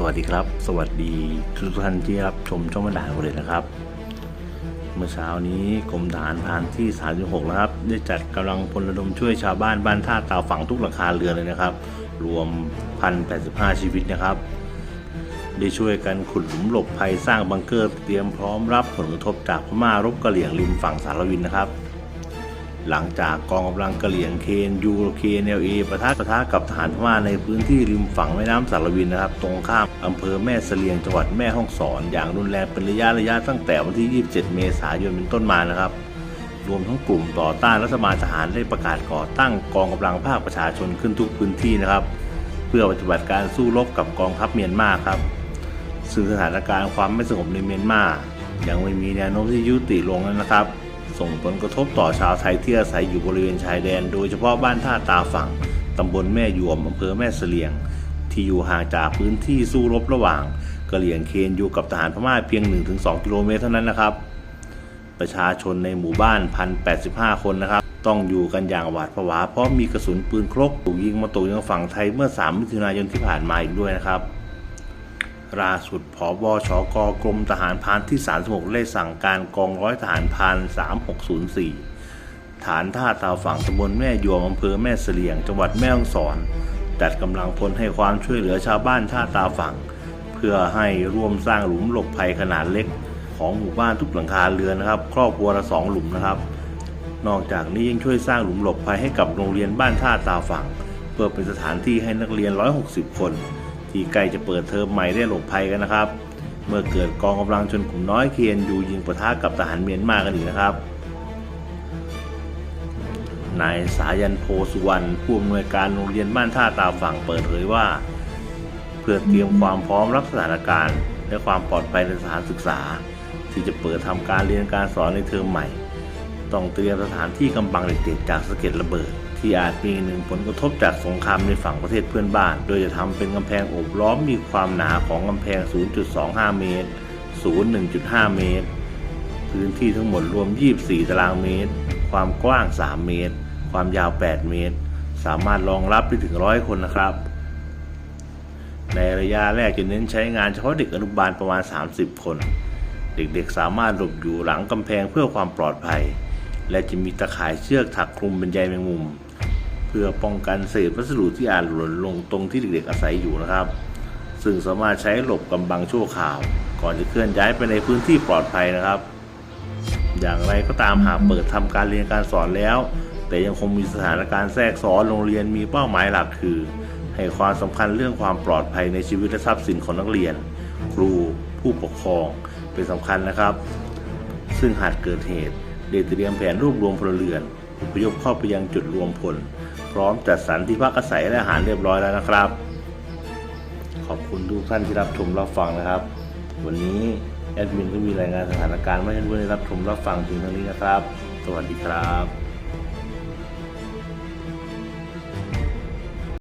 สวัสดีครับ สวัสดีทุกท่านที่รับชมช่องบรรดาบรินะครับ เมื่อเช้านี้กรมทหารพรานที่ 36 นะครับ ได้จัดกำลังพลระดมช่วยชาวบ้านบ้านท่าตาฝั่งทุกหลังคาเรือนเลยนะครับ รวม 1,085 ชีวิตนะครับ ได้ช่วยกันขุดหลุมหลบภัยสร้างบังเกอร์เตรียมพร้อมรับผลกระทบจากพม่ารบกะเหลี่ยงริมฝั่งสารวินนะครับ หลังจากกองกำลังกะเหลี่ยงเคนยูเคนเอลเอปะทะปะทะกับทหารพม่าในพื้นที่ริมฝั่งแม่น้ำสารวินนะครับ ตรงข้ามอำเภอแม่เสลียงจังหวัดแม่ฮ่องสอน อย่างรุนแรงเป็นระยะระยะตั้งแต่วันที่ 27 เมษายนเป็นต้นมานะครับ รวมทั้งกลุ่มต่อต้านรัฐบาลทหารได้ประกาศก่อตั้งกองกำลังภาคประชาชนขึ้นทุกพื้นที่นะครับ เพื่อปฏิบัติการสู้รบกับกองทัพเมียนมาครับซึ่งสถานการณ์ความไม่สงบในเมียนมายังไม่มีแนวโน้มที่ยุติลงแล้วนะครับ ส่งผลกระทบต่อชาวไทยที่อาศัยอยู่บริเวณชายแดน โดยเฉพาะบ้านท่าตาฝั่งตำบลแม่ยวมอำเภอแม่เสลียง ที่อยู่ห่างจากพื้นที่สู้รบระหว่างกะเหลี่ยงเคนอยู่กับทหารพม่าเพียง 1-2 กิโลเมตรเท่านั้นนะครับ ประชาชนในหมู่บ้าน 1,085 คนนะครับ ต้องอยู่กันอย่างหวาดผวาเพราะมีกระสุนปืนครกถูกยิงมาตกยังฝั่งไทยเมื่อ 3 มิถุนายนที่ผ่านมาอีกด้วยนะครับ ล่าสุดผบชกกรมทหารพานที่ 36 ได้สั่งการกองร้อยทหารพาน 3604 ฐานท่าตาฝั่งตำบลแม่ยวมอำเภอแม่เสลียง จังหวัดแม่ฮ่องสอน จัดกำลังพลให้ความช่วยเหลือชาวบ้านท่าตาฝั่ง เพื่อให้ร่วมสร้างหลุมหลบภัยขนาดเล็ก ของหมู่บ้านทุกหลังคาเรือนนะครับ ครอบครัวละสองหลุมนะครับ นอกจากนี้ยังช่วยสร้างหลุมหลบภัยให้กับโรงเรียนบ้านท่าตาฝั่ง เพื่อเป็นสถานที่ให้นักเรียน 160 คน ที่ใกล้จะเปิดเทอมใหม่ได้หลบภัยกันนะครับ เมื่อเกิดกองกำลังชนกลุ่มน้อยเคียนยูยิงปะทะกับทหารเมียนมากันอีกนะครับนายสายันโพสุวรรณผู้อำนวยการโรงเรียนบ้านท่าตาฝั่งเปิดเผยว่า เพื่อเตรียมความพร้อมรับสถานการณ์ และความปลอดภัยในสถานศึกษา ที่จะเปิดทำการเรียนการสอนในเทอมใหม่ ต้องเตรียมสถานที่กำบังเด็กๆจากสะเก็ดระเบิด ที่อาจมีหนึ่งผลกระทบจากสงครามในฝั่งประเทศเพื่อนบ้าน โดยจะทำเป็นกำแพงโอบล้อมมีความหนาของกำแพง 0.25 เมตรสูง1.5 เมตร พื้นที่ทั้งหมดรวม 24 ตารางเมตร ความกว้าง 3 เมตร ความยาว 8 เมตร สามารถรองรับได้ถึงร้อยคนนะครับ ในระยะแรกจะเน้นใช้งานเฉพาะเด็กอนุบาลประมาณ 30 คน เด็กๆ สามารถหลบอยู่หลังกำแพงเพื่อความปลอดภัยและจะมีตะข่ายเชือกถักคลุมเป็นใยแมงมุม เพื่อป้องกันเศษวัสดุที่อาจหล่นลงตรงที่เด็กๆอาศัยอยู่นะครับ ซึ่งสามารถใช้หลบกำบังชั่วคราว ก่อนจะเคลื่อนย้ายไปในพื้นที่ปลอดภัยนะครับ อย่างไรก็ตามหากเปิดทำการเรียนการสอนแล้ว แต่ยังคงมีสถานการณ์แทรกซ้อนโรงเรียนมีเป้าหมายหลักคือ ให้ความสำคัญเรื่องความปลอดภัยในชีวิตและทรัพย์สินของนักเรียน ครู ผู้ปกครองเป็นสำคัญนะครับ ซึ่งหากเกิดเหตุได้เตรียมแผนรวบรวมพลเรือนอพยพเข้าไปยังจุดรวมพล พร้อมจัดสรรที่พักอาศัยและอาหารเรียบร้อยแล้วนะครับ ขอบคุณทุกท่านที่รับชมรับฟังนะครับ วันนี้แอดมินก็มีรายงานสถานการณ์มาให้เพื่อนได้รับชมรับฟังถึงเท่านี้นะครับ สวัสดีครับ